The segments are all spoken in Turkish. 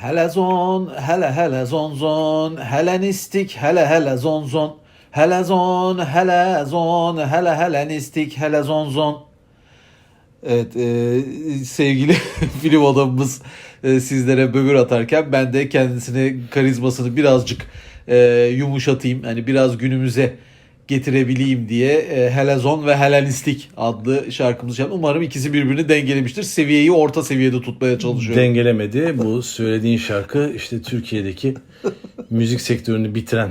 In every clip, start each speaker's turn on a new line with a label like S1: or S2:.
S1: Hele zon, hele hele zon zon, Helenistik, hele hele zon zon. Hele zon, hele zon, hele Helenistik, hele zon zon. Evet, e, sevgili film adamımız e, sizlere böbür atarken ben de kendisine karizmasını birazcık e, yumuşatayım. Hani biraz günümüze getirebileyim diye e, Helezon ve Helenistik adlı şarkımızı yaptım. Umarım ikisi birbirini dengelemiştir. Seviyeyi orta seviyede tutmaya çalışıyorum.
S2: Dengelemedi. Bu söylediğin şarkı işte Türkiye'deki müzik sektörünü bitiren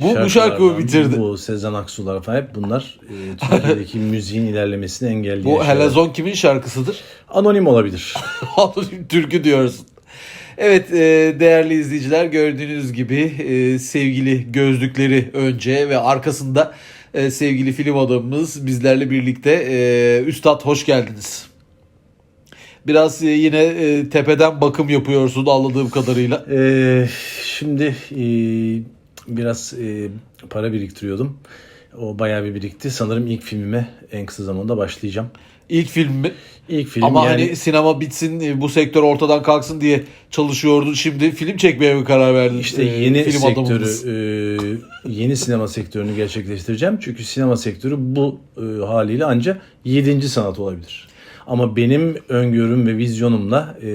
S1: Bu- bu şarkı
S2: şarkılardan.
S1: bitirdi.
S2: Bu Sezen Aksu'lar falan hep bunlar e, Türkiye'deki müziğin ilerlemesini engelleyen
S1: Bu
S2: şeyler.
S1: Helezon kimin şarkısıdır?
S2: Anonim olabilir.
S1: Türkü diyorsun. Evet e, değerli izleyiciler gördüğünüz gibi e, sevgili gözlükleri önce ve arkasında e, sevgili film adamımız bizlerle birlikte. Üstad hoş geldiniz. Biraz yine tepeden bakım yapıyorsun anladığım kadarıyla.
S2: Ee, şimdi e, biraz e, para biriktiriyordum. O bayağı bir birikti. Sanırım ilk filmime en kısa zamanda başlayacağım.
S1: İlk film mi?
S2: İlk film
S1: Ama
S2: yani
S1: hani sinema bitsin e, bu sektör ortadan kalksın diye çalışıyordun. Şimdi film çekmeye mi karar verdin?
S2: işte
S1: e,
S2: yeni
S1: film
S2: sektörü,
S1: adamımız?
S2: e, yeni sinema sektörünü gerçekleştireceğim. Çünkü sinema sektörü bu e, haliyle ancak yedinci sanat olabilir. Ama benim öngörüm ve vizyonumla e,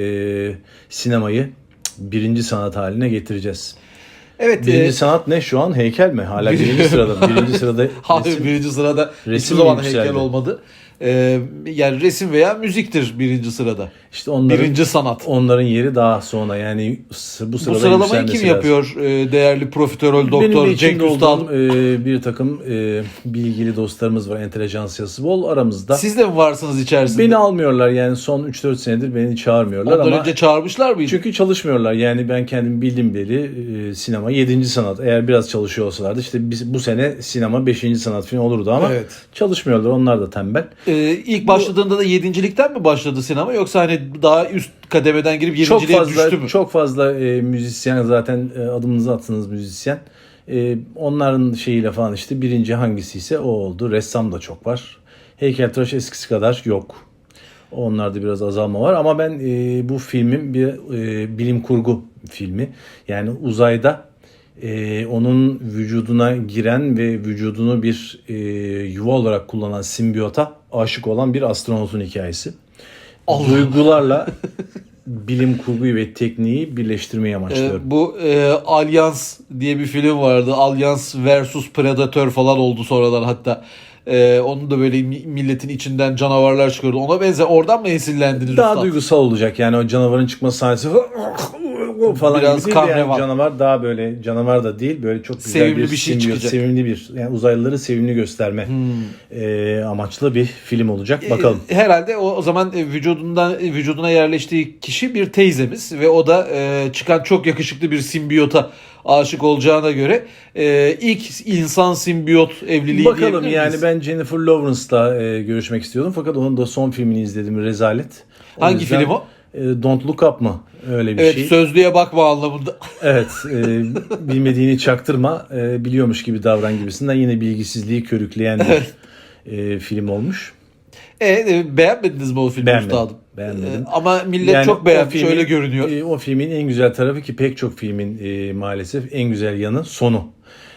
S2: sinemayı birinci sanat haline getireceğiz.
S1: Evet.
S2: Birinci
S1: e,
S2: sanat ne şu an? Heykel mi? Hala birinci sırada. Birinci sırada
S1: Hayır
S2: resim.
S1: birinci sırada
S2: resim
S1: hiçbir zaman
S2: yükseldi.
S1: heykel olmadı. Ee, yani resim veya müziktir birinci sırada.
S2: İşte onların,
S1: birinci sanat.
S2: onların yeri daha sonra yani bu
S1: Bu
S2: sırada
S1: sıralamayı
S2: yükselmesi
S1: kim
S2: lazım.
S1: yapıyor? Ee, değerli profiterol
S2: Benim
S1: doktor
S2: içinde
S1: Cenk Üstad.
S2: e, bir takım e, bilgili dostlarımız var. Entelejansiyası bol aramızda.
S1: Siz de mi varsınız içerisinde?
S2: Beni almıyorlar yani son 3-4 senedir beni çağırmıyorlar
S1: Ondan
S2: ama
S1: önce çağırmışlar mıydı?
S2: çünkü çalışmıyorlar. Yani ben kendim bildim beli e, sinema 7. sanat. Eğer biraz çalışıyor olsalardı işte biz, bu sene sinema 5. sanat filmi olurdu ama
S1: Evet.
S2: çalışmıyorlar. Onlar da tembel.
S1: Ee, ilk başladığında da yedincilikten mi başladı sinema yoksa hani daha üst kademeden girip
S2: çok
S1: yedinciliğe
S2: fazla
S1: düştü mü?
S2: çok fazla e, müzisyen zaten e, adımınızı attığınız müzisyen. E, onların şeyiyle falan işte birinci hangisi ise o oldu. Ressam da çok var. Heykeltıraş eskisi kadar yok. Onlarda biraz azalma var ama ben e, bu filmin bir e, bilim kurgu filmi. Yani uzayda e, onun vücuduna giren ve vücudunu bir e, yuva olarak kullanan simbiyota aşık olan bir astronotun hikayesi.
S1: Allah.
S2: Duygularla bilim kurguyu ve tekniği birleştirmeyi
S1: Ee,
S2: amaçlıyorum.
S1: bu e, Alyans diye bir film vardı. Alyans versus Predator falan oldu sonradan hatta. Ee, onun da böyle mi- milletin içinden canavarlar çıkıyordu. Ona benzer. Oradan mı esinlendiniz
S2: daha
S1: usta?
S2: duygusal olacak yani o canavarın çıkma sahnesi falan
S1: Biraz
S2: gibi değil de yani
S1: kahraman.
S2: canavar daha böyle canavar da değil böyle çok güzel
S1: Sevimli
S2: bir,
S1: bir şey
S2: simbiyot,
S1: çıkacak. Hmm.
S2: sevimli bir yani uzaylıları sevimli gösterme e, amaçlı bir film olacak bakalım.
S1: E, Herhalde o, o zaman e, vücudundan e, vücuduna yerleştiği kişi bir teyzemiz ve o da e, çıkan çok yakışıklı bir simbiyota aşık olacağına göre e, ilk insan simbiyot evliliği
S2: Bakalım
S1: diyebilir
S2: yani
S1: miyiz?
S2: ben Jennifer Lawrence'la e, görüşmek istiyordum fakat onun da son filmini izledim Rezalet.
S1: Hangi
S2: yüzden,
S1: film o?
S2: E, Don't Look Up mı? Öyle bir
S1: Evet
S2: şey.
S1: sözlüğe bakma anlamında.
S2: Evet, e, bilmediğini çaktırma, e, biliyormuş gibi davran gibisinden yine bilgisizliği körükleyen bir e, film olmuş.
S1: E, e, beğenmediniz mi o filmi
S2: Beğenmedim,
S1: üstadım?
S2: beğenmedim.
S1: E, ama millet
S2: Yani
S1: çok beğenmiş
S2: filmin-
S1: öyle görünüyor.
S2: e, o filmin en güzel tarafı ki pek çok filmin e, maalesef en güzel yanı sonu.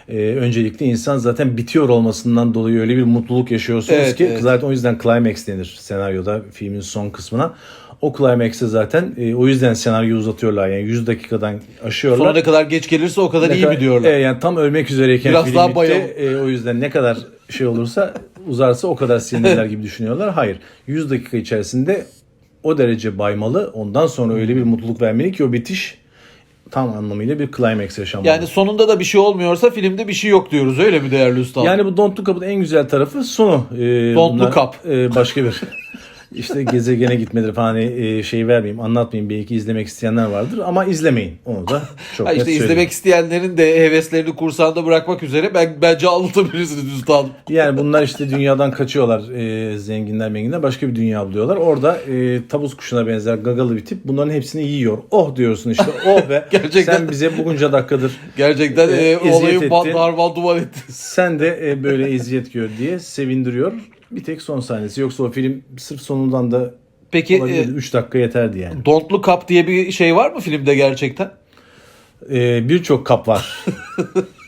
S2: E, öncelikle insan zaten bitiyor olmasından dolayı öyle bir mutluluk yaşıyorsunuz
S1: Evet,
S2: ki
S1: evet.
S2: zaten o yüzden climax denir senaryoda filmin son kısmına. O climax'e zaten e, o yüzden senaryoyu uzatıyorlar yani 100 dakikadan aşıyorlar.
S1: Sonra ne kadar geç gelirse o kadar
S2: Ne
S1: iyi
S2: kadar-
S1: mi diyorlar?
S2: E, yani tam ölmek üzereyken
S1: Biraz
S2: film
S1: daha
S2: bitti.
S1: bayalım.
S2: E, o yüzden ne kadar şey olursa uzarsa o kadar sinirler gibi düşünüyorlar. Hayır. 100 dakika içerisinde o derece baymalı. Ondan sonra öyle bir mutluluk vermeli ki o bitiş tam anlamıyla bir climax yaşanmalı.
S1: Yani sonunda da bir şey olmuyorsa filmde bir şey yok diyoruz öyle mi değerli usta?
S2: Yani bu Don't Look Up'ın en güzel tarafı sonu. Ee,
S1: Don't
S2: bunlar,
S1: Look Up.
S2: e, başka bir işte gezegene gitmedir falan hani, e, şey vermeyeyim anlatmayayım belki izlemek isteyenler vardır ama izlemeyin onu da çok
S1: Ha
S2: net
S1: işte
S2: söyleyeyim.
S1: izlemek isteyenlerin de heveslerini kursağında bırakmak üzere ben bence anlatabilirsiniz üstadım.
S2: Yani bunlar işte dünyadan kaçıyorlar e, zenginler menginler başka bir dünya buluyorlar. Orada e, tavus kuşuna benzer gagalı bir tip bunların hepsini yiyor. Oh diyorsun işte oh be
S1: Gerçekten.
S2: sen bize bunca dakikadır
S1: Gerçekten e,
S2: eziyet
S1: olayı
S2: ettin.
S1: darval duvar etti.
S2: sen de e, böyle eziyet gör diye sevindiriyor. Bir tek son sahnesi yoksa o film sırf sonundan da
S1: Peki e,
S2: 3 dakika yeterdi yani.
S1: Don't Look Up diye bir şey var mı filmde gerçekten?
S2: Ee, Birçok kap var.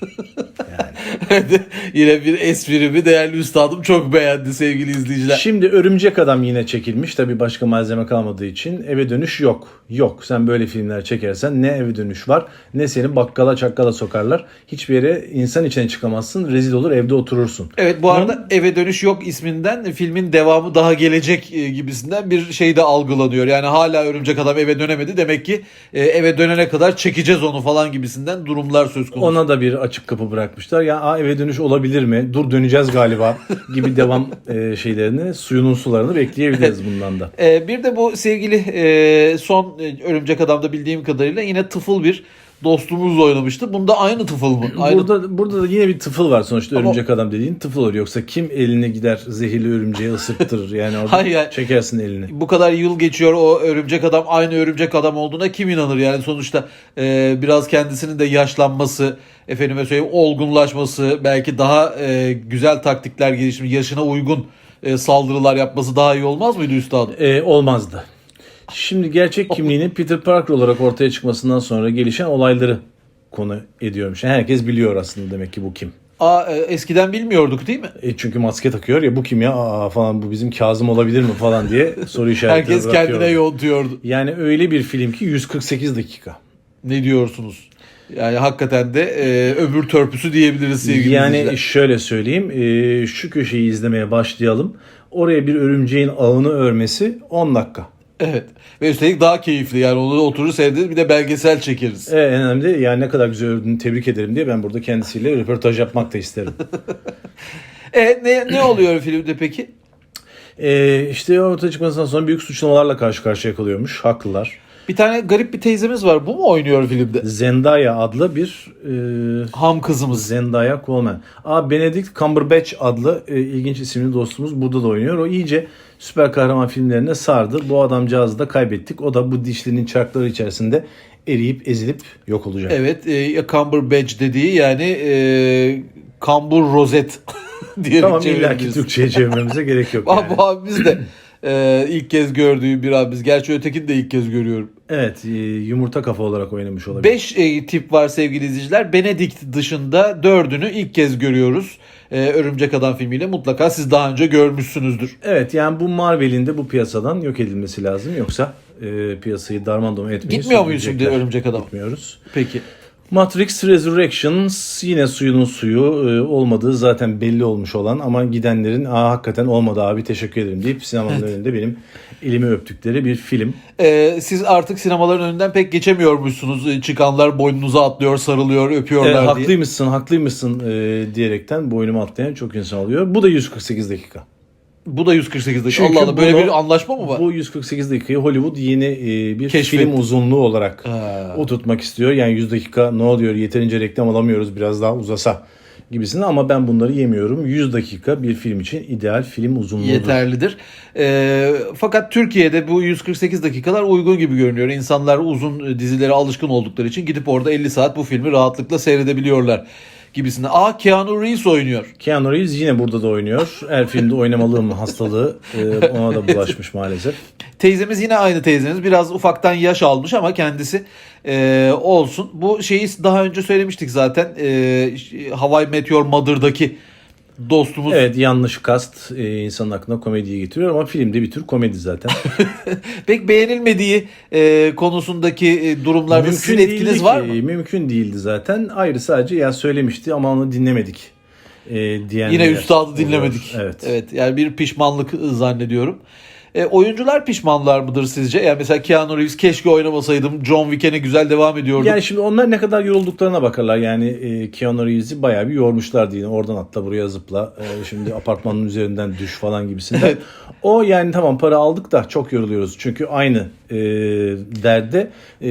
S1: Yine bir esprimi değerli üstadım çok beğendi sevgili izleyiciler.
S2: Şimdi Örümcek Adam yine çekilmiş. Tabii başka malzeme kalmadığı için eve dönüş yok. Yok. Sen böyle filmler çekersen ne eve dönüş var ne seni bakkala çakkala sokarlar. Hiçbir yere insan içine çıkamazsın. Rezil olur evde oturursun.
S1: Evet bu arada Eve Dönüş Yok isminden filmin devamı daha gelecek e, gibisinden bir şey de algılanıyor. Yani hala Örümcek Adam eve dönemedi. Demek ki e, eve dönene kadar çekeceğiz onu falan gibisinden durumlar söz konusu.
S2: Ona da bir açık kapı bırakmışlar. Ya Aa, eve dönüş olabilir mi? Dur döneceğiz galiba gibi devam e, şeylerini, suyunun sularını bekleyebiliriz bundan da.
S1: E, bir de bu sevgili e, son e, Örümcek Adam'da bildiğim kadarıyla yine tıfıl bir dostumuzla oynamıştı. Bunda aynı tıfıl mı? Aynı
S2: Burada burada da yine bir tıfıl var sonuçta
S1: Ama-
S2: örümcek adam dediğin tıfıl olur. Yoksa kim eline gider zehirli örümceği ısırttırır yani orada
S1: Hayır, yani-
S2: çekersin elini.
S1: bu kadar yıl geçiyor o örümcek adam aynı örümcek adam olduğuna kim inanır yani sonuçta e, biraz kendisinin de yaşlanması efendime söyleyeyim olgunlaşması belki daha e, güzel taktikler gelişimi yaşına uygun e, saldırılar yapması daha iyi olmaz mıydı üstadım?
S2: Ee, olmazdı. Şimdi gerçek kimliğinin Peter Parker olarak ortaya çıkmasından sonra gelişen olayları konu ediyorum. Şimdi herkes biliyor aslında demek ki bu kim.
S1: Aa, e, eskiden bilmiyorduk değil mi?
S2: E çünkü maske takıyor ya bu kim ya Aa, falan bu bizim Kazım olabilir mi falan diye soru işaretleri
S1: Herkes kendine yontuyordu.
S2: Yani öyle bir film ki 148 dakika.
S1: Ne diyorsunuz? Yani hakikaten de e, öbür törpüsü diyebiliriz sevgili
S2: Yani
S1: izleyiciler.
S2: şöyle söyleyeyim e, şu köşeyi izlemeye başlayalım. Oraya bir örümceğin ağını örmesi 10 dakika.
S1: Evet. Ve üstelik daha keyifli yani onu oturur seyrederiz bir de belgesel çekeriz.
S2: E, en önemli yani ne kadar güzel ördüğünü tebrik ederim diye ben burada kendisiyle röportaj yapmak da isterim.
S1: E ne, ne oluyor filmde peki?
S2: e, işte ortaya çıkmasından sonra büyük suçlamalarla karşı karşıya kalıyormuş. Haklılar.
S1: Bir tane garip bir teyzemiz var. Bu mu oynuyor filmde?
S2: Zendaya adlı bir e,
S1: Ham kızımız.
S2: Zendaya Coleman. Aa Benedict Cumberbatch adlı e, ilginç isimli dostumuz burada da oynuyor. O iyice süper kahraman filmlerine sardı. Bu adamcağızı da kaybettik. O da bu dişlinin çarkları içerisinde eriyip ezilip yok olacak.
S1: Evet, e, Cumberbatch dediği yani e, kambur rozet diye
S2: Tamam ki Türkçe'ye çevirmemize gerek yok. yani.
S1: Bu abimiz de e, ilk kez gördüğü bir abimiz. Gerçi ötekini de ilk kez görüyorum.
S2: Evet e, yumurta kafa olarak oynamış olabilir.
S1: 5 tip var sevgili izleyiciler. Benedict dışında dördünü ilk kez görüyoruz. E, Örümcek Adam filmiyle mutlaka siz daha önce görmüşsünüzdür.
S2: Evet yani bu Marvel'in de bu piyasadan yok edilmesi lazım. Yoksa e, piyasayı darmadağın etmeyi
S1: Gitmiyor muyuz şimdi. Örümcek Adam?
S2: Gitmiyoruz.
S1: Peki.
S2: Matrix Resurrections yine suyunun suyu e, olmadığı zaten belli olmuş olan ama gidenlerin Aa, hakikaten olmadı abi teşekkür ederim deyip sinemanın önünde benim elimi öptükleri bir film.
S1: E, siz artık sinemaların önünden pek geçemiyormuşsunuz. E, Çıkanlar boynunuza atlıyor, sarılıyor,
S2: E,
S1: öpüyorlar diye.
S2: haklıymışsın haklıymışsın e, diyerekten boynumu atlayan çok insan oluyor. Bu da 148 dakika.
S1: Bu da 148 dakika.
S2: Çünkü
S1: Allah Allah böyle
S2: bunu-
S1: bir anlaşma mı var?
S2: Bu 148 dakikayı Hollywood yeni e, bir
S1: Keşfetti.
S2: film uzunluğu olarak
S1: Ha.
S2: oturtmak istiyor. Yani 100 dakika ne oluyor yeterince reklam alamıyoruz biraz daha uzasa gibisine ama ben bunları yemiyorum. 100 dakika bir film için ideal film uzunluğudur.
S1: yeterlidir. Ee, fakat Türkiye'de bu 148 dakikalar uygun gibi görünüyor. İnsanlar uzun dizilere alışkın oldukları için gidip orada 50 saat bu filmi rahatlıkla seyredebiliyorlar gibisine. Aa Keanu Reeves oynuyor.
S2: Keanu Reeves yine burada da oynuyor. Her filmde oynamalığım hastalığı e, ona da bulaşmış maalesef.
S1: Teyzemiz yine aynı teyzemiz. Biraz ufaktan yaş almış ama kendisi e, olsun. Bu şeyi daha önce söylemiştik zaten. E, Hawaii Meteor Mother'daki dostumuz.
S2: Evet yanlış kast e, insanın aklına komediyi getiriyor ama filmde bir tür komedi zaten.
S1: Pek beğenilmediği e, konusundaki e, durumlarda sizin
S2: değildi
S1: etkiniz
S2: ki,
S1: var mı?
S2: Mümkün değildi zaten. Ayrı sadece ya söylemişti ama onu dinlemedik. E, diyenler
S1: Yine üstadı dinlemedik.
S2: Evet.
S1: Evet yani bir pişmanlık zannediyorum. E, oyuncular pişmanlar mıdır sizce? Yani mesela Keanu Reeves keşke oynamasaydım. John Wick'e güzel devam ediyordu.
S2: Yani şimdi onlar ne kadar yorulduklarına bakarlar. Yani e, Keanu Reeves'i bayağı bir yormuşlar diye. Oradan atla buraya zıpla. E, şimdi apartmanın üzerinden düş falan gibisinden.
S1: Evet.
S2: O yani tamam para aldık da çok yoruluyoruz. Çünkü aynı e, derde e,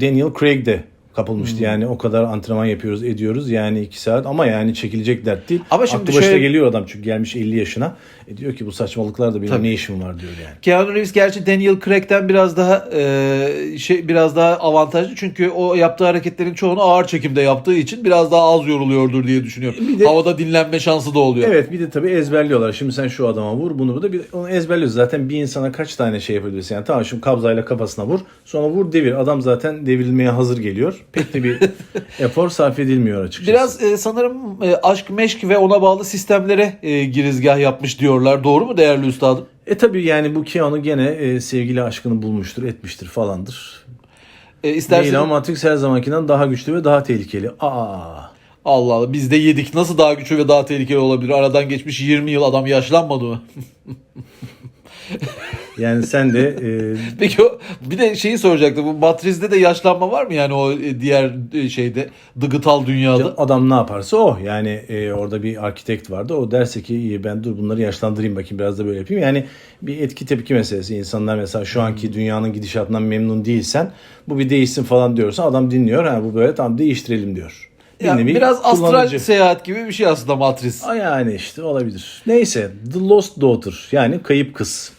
S2: Daniel Craig de kapılmıştı.
S1: Hmm.
S2: Yani o kadar antrenman yapıyoruz, ediyoruz. Yani iki saat ama yani çekilecek dert değil.
S1: Ama şimdi
S2: Aklı başına
S1: şöyle-
S2: geliyor adam çünkü gelmiş 50 yaşına. E diyor ki bu saçmalıklarda benim
S1: Tabii.
S2: ne işim var diyor yani.
S1: Keanu Reeves gerçi Daniel Craig'ten biraz daha e, şey biraz daha avantajlı çünkü o yaptığı hareketlerin çoğunu ağır çekimde yaptığı için biraz daha az yoruluyordur diye düşünüyorum.
S2: Bir de-
S1: Havada dinlenme şansı da oluyor.
S2: Evet bir de tabii ezberliyorlar. Şimdi sen şu adama vur bunu bu da bir onu ezberliyoruz. Zaten bir insana kaç tane şey yapabilirsin. Yani tamam şimdi kabzayla kafasına vur. Sonra vur devir. Adam zaten devrilmeye hazır geliyor. Pek de bir efor sarf edilmiyor açıkçası.
S1: Biraz e, sanırım e, aşk, meşk ve ona bağlı sistemlere e, girizgah yapmış diyorlar. Doğru mu değerli üstadım?
S2: E tabii yani bu Keanu gene e, sevgili aşkını bulmuştur, etmiştir falandır.
S1: E, isterseniz
S2: Değil ama Matrix her zamankinden daha güçlü ve daha tehlikeli. Aa.
S1: Allah Allah biz de yedik. Nasıl daha güçlü ve daha tehlikeli olabilir? Aradan geçmiş 20 yıl adam yaşlanmadı mı?
S2: Yani sen de e,
S1: Peki o, bir de şeyi soracaktım. Bu Matriz'de de yaşlanma var mı yani o e, diğer e, şeyde dıgıtal dünyada?
S2: adam ne yaparsa o. Yani e, orada bir arkitekt vardı. O derse ki iyi ben dur bunları yaşlandırayım bakayım biraz da böyle yapayım. Yani bir etki tepki meselesi. İnsanlar mesela şu anki dünyanın gidişatından memnun değilsen bu bir değişsin falan diyorsan adam dinliyor. Ha bu böyle tamam değiştirelim diyor. Bir
S1: Yani
S2: nevi
S1: biraz astral
S2: kullanıcı.
S1: seyahat gibi bir şey aslında Matriz.
S2: Aa, Yani işte olabilir. Neyse The Lost Daughter yani kayıp kız.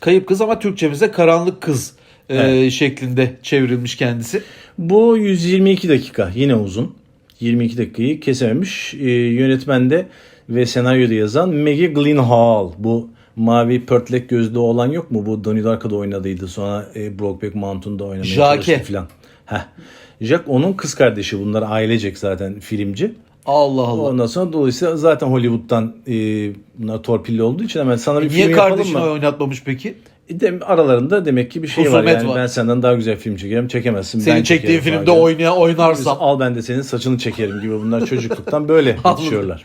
S1: Kayıp kız ama Türkçemizde karanlık kız e,
S2: Evet.
S1: şeklinde çevrilmiş kendisi.
S2: Bu 122 dakika yine uzun. 22 dakikayı kesememiş. Ee, yönetmende ve senaryoda yazan Maggie Gyllenhaal. Bu mavi pörtlek gözlü olan yok mu? Bu Donnie Darko'da oynadıydı. Sonra e, Brokeback Mountain'da oynamaya
S1: Jake.
S2: çalıştı falan. Heh. Jack onun kız kardeşi. Bunlar ailecek zaten filmci.
S1: Allah Allah.
S2: Ondan sonra dolayısıyla zaten Hollywood'dan e, bunlar torpilli olduğu için hemen sana bir
S1: Niye
S2: film yapalım
S1: kardeşini
S2: mı?
S1: oynatmamış peki?
S2: E, de- aralarında demek ki bir şey var
S1: Husumet
S2: yani.
S1: var.
S2: Ben senden daha güzel film çekerim çekemezsin.
S1: Senin çektiğin filmde oynaya oynarsam.
S2: Al ben de senin saçını çekerim gibi bunlar çocukluktan böyle yetişiyorlar.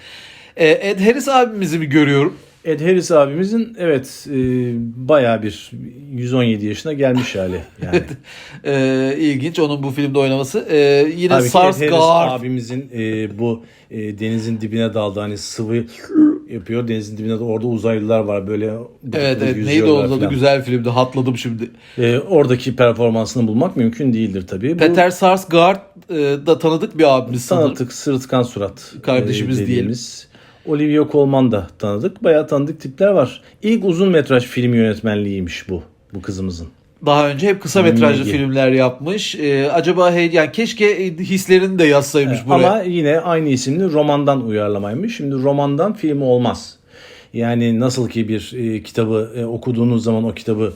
S1: E, Ed Harris abimizi mi görüyorum?
S2: Ed Harris abimizin evet e, bayağı bir 117 yaşına gelmiş hali yani.
S1: E, ilginç onun bu filmde oynaması. E, yine
S2: Halbuki Ed Harris
S1: Sarsgaard.
S2: abimizin e, bu e, denizin dibine daldı hani sıvı yapıyor. Denizin dibine de orada uzaylılar var böyle.
S1: Evet evet neydi onun adı güzel filmdi hatladım şimdi.
S2: E, oradaki performansını bulmak mümkün değildir tabii.
S1: Peter Sarsgaard e, da tanıdık bir abimiz
S2: tanıdık sırıtkan surat
S1: Kardeşimiz
S2: e, dediğimiz. Olivia Colman da tanıdık. Bayağı tanıdık tipler var. İlk uzun metraj film yönetmenliğiymiş bu bu kızımızın.
S1: Daha önce hep kısa metrajlı
S2: Megi.
S1: filmler yapmış. E, acaba hey, yani keşke hislerini de yazsaymış buraya.
S2: Ama yine aynı isimli romandan uyarlamaymış. Şimdi romandan film olmaz. Yani nasıl ki bir e, kitabı e, okuduğunuz zaman o kitabı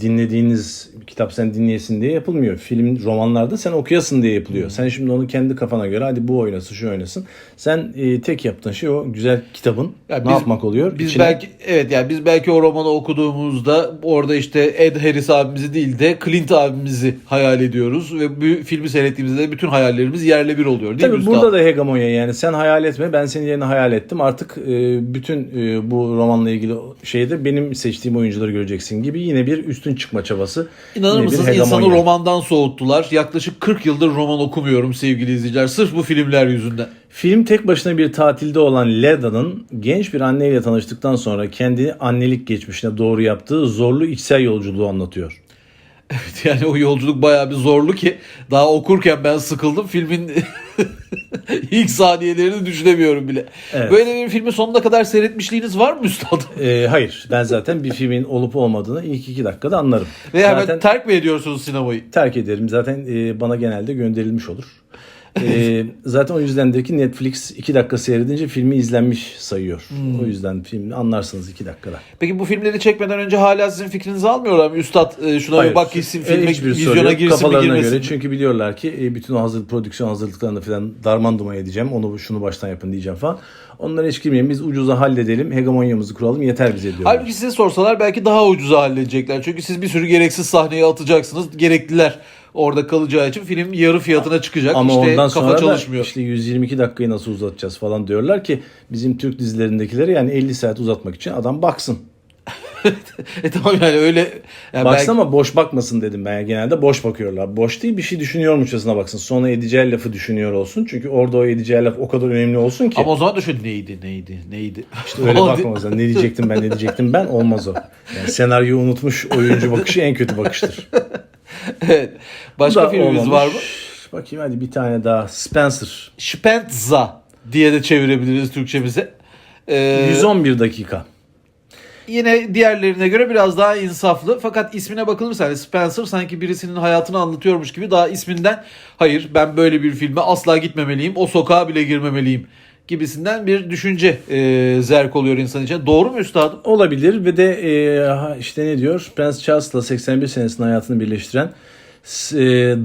S2: dinlediğiniz kitap sen dinleyesin diye yapılmıyor. Film romanlarda sen okuyasın diye yapılıyor.
S1: Hmm.
S2: Sen şimdi onu kendi kafana göre hadi bu oynasın şu oynasın. Sen e, tek yaptığın şey o güzel kitabın
S1: Ya
S2: ne
S1: biz-
S2: yapmak oluyor?
S1: Biz
S2: İçine-
S1: belki evet yani biz belki o romanı okuduğumuzda orada işte Ed Harris abimizi değil de Clint abimizi hayal ediyoruz ve bu filmi seyrettiğimizde de bütün hayallerimiz yerle bir oluyor değil mi
S2: Tabii burada da hegemonya yani sen hayal etme ben senin yerine hayal ettim artık e, bütün e, bu romanla ilgili şeyde benim seçtiğim oyuncuları göreceksin gibi yine bir üstün çıkma çabası.
S1: İnanır mısınız insanı romandan soğuttular. Yaklaşık 40 yıldır roman okumuyorum sevgili izleyiciler. Sırf bu filmler yüzünden.
S2: Film tek başına bir tatilde olan Leda'nın genç bir anneyle tanıştıktan sonra kendi annelik geçmişine doğru yaptığı zorlu içsel yolculuğu anlatıyor.
S1: Evet, yani o yolculuk bayağı bir zorlu ki daha okurken ben sıkıldım. Filmin ilk saniyelerini düşünemiyorum bile.
S2: Evet.
S1: Böyle bir filmi sonuna kadar seyretmişliğiniz var mı üstad?
S2: E, hayır ben zaten bir filmin olup olmadığını ilk iki dakikada anlarım.
S1: Ve hemen
S2: Zaten
S1: terk mi ediyorsunuz sinemayı?
S2: terk ederim. Zaten e, bana genelde gönderilmiş olur. E, zaten o yüzdendir ki Netflix 2 dakika seyredince filmi izlenmiş sayıyor.
S1: Hmm.
S2: O yüzden filmi anlarsınız 2 dakikada.
S1: Peki bu filmleri çekmeden önce hala sizin fikrinizi almıyorlar mı? Üstad e, şuna
S2: Hayır.
S1: bir bak gitsin
S2: E,
S1: filme vizyona girsin mi
S2: Kafalarına
S1: girmesin
S2: göre
S1: mi?
S2: çünkü biliyorlar ki e, bütün o hazır prodüksiyon hazırlıklarını falan darman duman edeceğim. Onu şunu baştan yapın diyeceğim falan. Onlara hiç girmeyelim. Biz ucuza halledelim. Hegemonyamızı kuralım. Yeter bize diyorlar.
S1: Halbuki size sorsalar belki daha ucuza halledecekler. Çünkü siz bir sürü gereksiz sahneye atacaksınız. Gerekliler orada kalacağı için film yarı fiyatına çıkacak.
S2: Ama
S1: işte
S2: ondan
S1: kafa
S2: sonra da
S1: çalışmıyor.
S2: işte 122 dakikayı nasıl uzatacağız falan diyorlar ki bizim Türk dizilerindekileri yani 50 saat uzatmak için adam baksın.
S1: e tamam yani öyle. Yani
S2: Baksın
S1: belki-
S2: ama boş bakmasın dedim ben. Genelde boş bakıyorlar. Boş değil bir şey düşünüyormuşçasına baksın. Sonra edeceği lafı düşünüyor olsun. Çünkü orada o edeceği laf o kadar önemli olsun ki.
S1: Ama o zaman düşün neydi neydi neydi.
S2: İşte öyle bakmamız lazım. Ne diyecektim ben ne diyecektim ben olmaz o. Yani senaryoyu unutmuş oyuncu bakışı en kötü bakıştır.
S1: evet. Başka filmimiz
S2: olmamış.
S1: var mı?
S2: Bakayım hadi bir tane daha. Spencer.
S1: Spenza diye de çevirebiliriz Türkçemize. Ee,
S2: 111 dakika.
S1: Yine diğerlerine göre biraz daha insaflı. Fakat ismine bakılırsa hani Spencer sanki birisinin hayatını anlatıyormuş gibi daha isminden hayır ben böyle bir filme asla gitmemeliyim. O sokağa bile girmemeliyim gibisinden bir düşünce e, zerk oluyor insan için. Doğru mu üstadım?
S2: Olabilir ve de e, ha- işte ne diyor? Prens Charles'la 81 senesinin hayatını birleştiren e,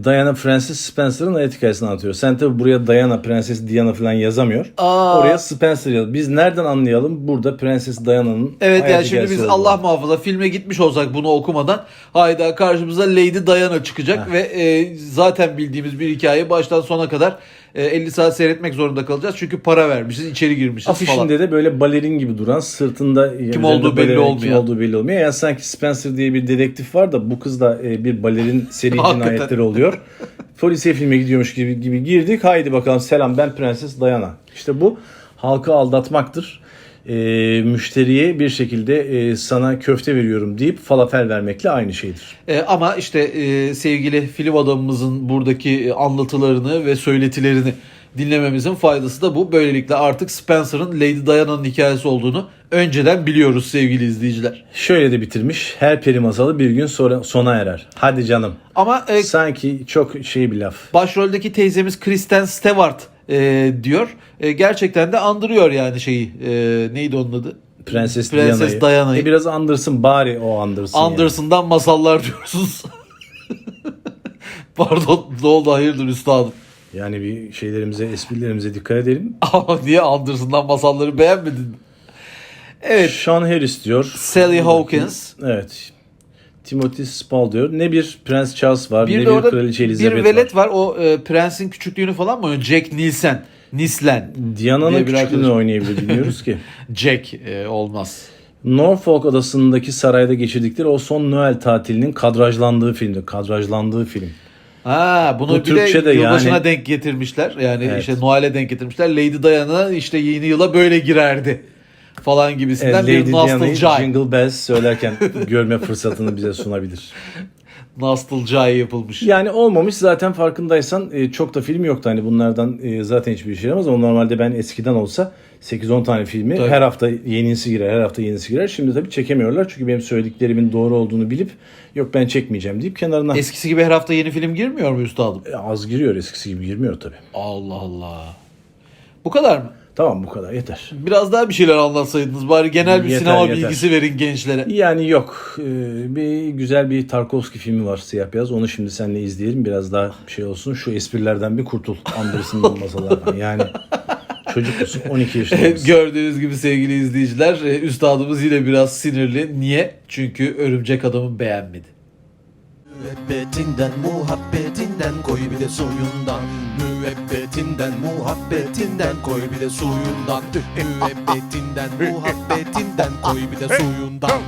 S2: Diana Frances Spencer'ın hayat hikayesini anlatıyor. Sen tabi buraya Diana, Prenses Diana falan yazamıyor.
S1: Aa.
S2: Oraya Spencer yazıyor. Biz nereden anlayalım? Burada Prenses Diana'nın
S1: Evet
S2: hayat
S1: yani şimdi biz
S2: olduğunu.
S1: Allah muhafaza filme gitmiş olsak bunu okumadan hayda karşımıza Lady Diana çıkacak
S2: Heh.
S1: ve e, zaten bildiğimiz bir hikaye baştan sona kadar 50 saat seyretmek zorunda kalacağız. Çünkü para vermişiz, içeri girmişiz falan.
S2: Afişinde de böyle balerin gibi duran sırtında üzerinde
S1: olduğu belli
S2: balerin,
S1: olmuyor.
S2: Kim olduğu belli olmuyor. Yani sanki Spencer diye bir dedektif var da bu kız da e, bir balerin seri cinayetleri oluyor. Polisiye filme gidiyormuş gibi gibi girdik. Haydi bakalım selam ben Prenses Diana. İşte bu halkı aldatmaktır. E, müşteriye bir şekilde e, sana köfte veriyorum deyip falafel vermekle aynı şeydir.
S1: E, ama işte e, sevgili film adamımızın buradaki e, anlatılarını ve söyletilerini dinlememizin faydası da bu. Böylelikle artık Spencer'ın Lady Diana'nın hikayesi olduğunu önceden biliyoruz sevgili izleyiciler.
S2: Şöyle de bitirmiş. Her peri masalı bir gün sonra sona erer. Hadi canım.
S1: Ama e,
S2: Sanki çok şey bir laf.
S1: başroldeki teyzemiz Kristen Stewart e, diyor. E, gerçekten de andırıyor yani şeyi. E, neydi onun adı?
S2: Prenses,
S1: Prenses
S2: Diana'yı.
S1: Diana'yı.
S2: E biraz andırsın bari o andırsın. yani.
S1: Anderson'dan masallar diyorsunuz. Pardon ne oldu hayırdır üstadım.
S2: Yani bir şeylerimize, esprilerimize dikkat edelim.
S1: Ama niye Anderson'dan masalları beğenmedin? Evet.
S2: Sean Harris diyor.
S1: Sally Hawkins.
S2: Evet. Timothy Spall diyor. Ne bir Prens Charles var,
S1: Bir
S2: ne bir Kraliçe
S1: bir
S2: Elizabeth
S1: velet
S2: var.
S1: var. O e, prensin küçüklüğünü falan mı oynuyor? Jack Nielsen. Nislen.
S2: Diana'nın
S1: bir
S2: küçüklüğünü oynayabilir bilmiyoruz ki.
S1: Jack e, olmaz.
S2: Norfolk adasındaki sarayda geçirdikleri o son Noel tatilinin kadrajlandığı filmdi. Kadrajlandığı film.
S1: Ha bunu
S2: Bu
S1: bir
S2: Türkçe
S1: de
S2: de
S1: yılbaşına
S2: yani-
S1: denk getirmişler. Yani
S2: Evet.
S1: işte Noel'e denk getirmişler. Lady Diana işte yeni yıla böyle girerdi falan gibisinden bir
S2: Lady Diana'yı
S1: nostalji.
S2: Jingle Bells söylerken görme fırsatını bize sunabilir.
S1: Nostalji yapılmış.
S2: Yani olmamış zaten farkındaysan e, çok da film yoktu. Hani bunlardan e, zaten hiçbir şey yapamaz ama normalde ben eskiden olsa 8-10 tane filmi
S1: Tabii.
S2: her hafta yenisi girer, her hafta yenisi girer. Şimdi tabii çekemiyorlar çünkü benim söylediklerimin doğru olduğunu bilip yok ben çekmeyeceğim deyip kenarına
S1: Eskisi gibi her hafta yeni film girmiyor mu üstadım?
S2: E, az giriyor eskisi gibi girmiyor tabii.
S1: Allah Allah. Bu kadar mı?
S2: Tamam bu kadar yeter.
S1: Biraz daha bir şeyler anlatsaydınız bari genel bir
S2: Yeter,
S1: sinema
S2: yeter.
S1: bilgisi verin gençlere.
S2: Yani yok. e, bir güzel bir Tarkovski filmi var siyah beyaz. Onu şimdi seninle izleyelim. Biraz daha şey olsun. Şu esprilerden bir kurtul. Anderson'dan masalardan. Yani çocuk musun? 12 yaşında mısın?
S1: Gördüğünüz gibi sevgili izleyiciler e, üstadımız yine biraz sinirli. Niye? Çünkü örümcek adamı beğenmedi.
S3: Müebbetinden muhabbetinden koy bir de suyundan Müebbetinden muhabbetinden koy bir de suyundan. Müebbetinden muhabbetinden koy bir de suyundan